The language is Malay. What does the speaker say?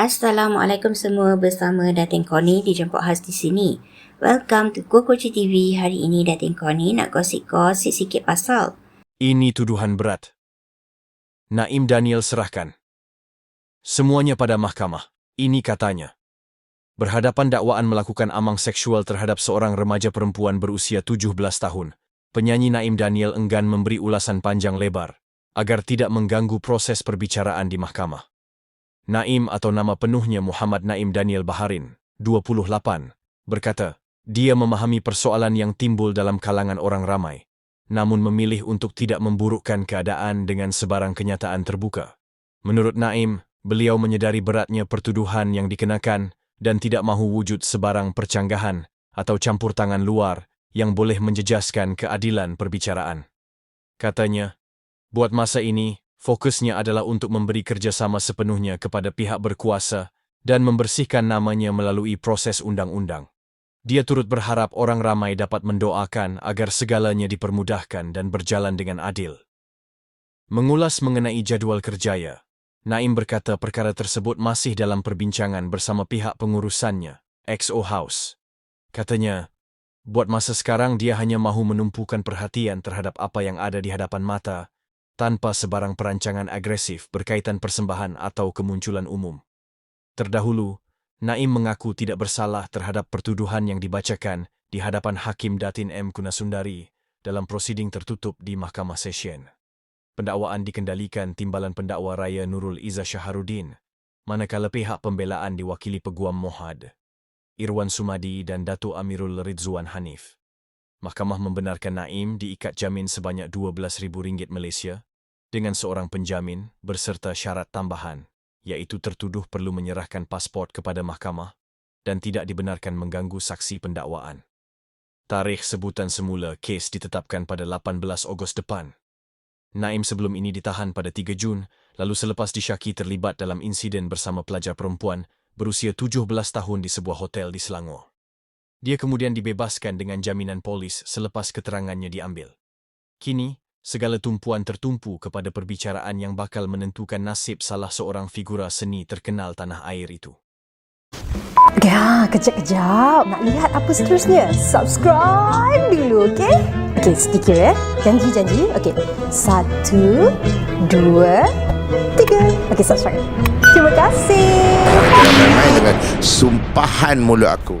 Assalamualaikum semua bersama Datin Koni dijemput khas di sini. Welcome to Kokoci TV. Hari ini Datin Koni nak gosip-gosip sikit pasal. Ini tuduhan berat. Naim Daniel serahkan. Semuanya pada mahkamah. Ini katanya. Berhadapan dakwaan melakukan amang seksual terhadap seorang remaja perempuan berusia 17 tahun, penyanyi Naim Daniel enggan memberi ulasan panjang lebar agar tidak mengganggu proses perbicaraan di mahkamah. Naim atau nama penuhnya Muhammad Naim Daniel Baharin, 28, berkata, dia memahami persoalan yang timbul dalam kalangan orang ramai, namun memilih untuk tidak memburukkan keadaan dengan sebarang kenyataan terbuka. Menurut Naim, beliau menyedari beratnya pertuduhan yang dikenakan dan tidak mahu wujud sebarang percanggahan atau campur tangan luar yang boleh menjejaskan keadilan perbicaraan. Katanya, buat masa ini, fokusnya adalah untuk memberi kerjasama sepenuhnya kepada pihak berkuasa dan membersihkan namanya melalui proses undang-undang. Dia turut berharap orang ramai dapat mendoakan agar segalanya dipermudahkan dan berjalan dengan adil. Mengulas mengenai jadual kerjaya, Naim berkata perkara tersebut masih dalam perbincangan bersama pihak pengurusannya, XO House. Katanya, buat masa sekarang dia hanya mahu menumpukan perhatian terhadap apa yang ada di hadapan mata, tanpa sebarang perancangan agresif berkaitan persembahan atau kemunculan umum. Terdahulu, Naim mengaku tidak bersalah terhadap pertuduhan yang dibacakan di hadapan Hakim Datin M. Kunasundari dalam prosiding tertutup di Mahkamah Session pendakwaan dikendalikan Timbalan Pendakwa Raya Nurul Iza Syaharudin, manakala pihak pembelaan diwakili Peguam Mohad, Irwan Sumadi dan Datuk Amirul Ridzuan Hanif. Mahkamah membenarkan Naim diikat jamin sebanyak RM12,000 Malaysia dengan seorang penjamin berserta syarat tambahan, iaitu tertuduh perlu menyerahkan pasport kepada mahkamah dan tidak dibenarkan mengganggu saksi pendakwaan. Tarikh sebutan semula kes ditetapkan pada 18 Ogos depan. Naim sebelum ini ditahan pada 3 Jun, lalu selepas disyaki terlibat dalam insiden bersama pelajar perempuan berusia 17 tahun di sebuah hotel di Selangor. Dia kemudian dibebaskan dengan jaminan polis selepas keterangannya diambil. Kini, segala tumpuan tertumpu kepada perbicaraan yang bakal menentukan nasib salah seorang figura seni terkenal tanah air itu. Ya, kejap-kejap. Nak lihat apa seterusnya? Subscribe dulu, okey? Okey, sedikit ya. Janji-janji. Okey. Satu, dua, tiga. Okey, subscribe. Terima kasih. Dengan sumpahan mulut aku.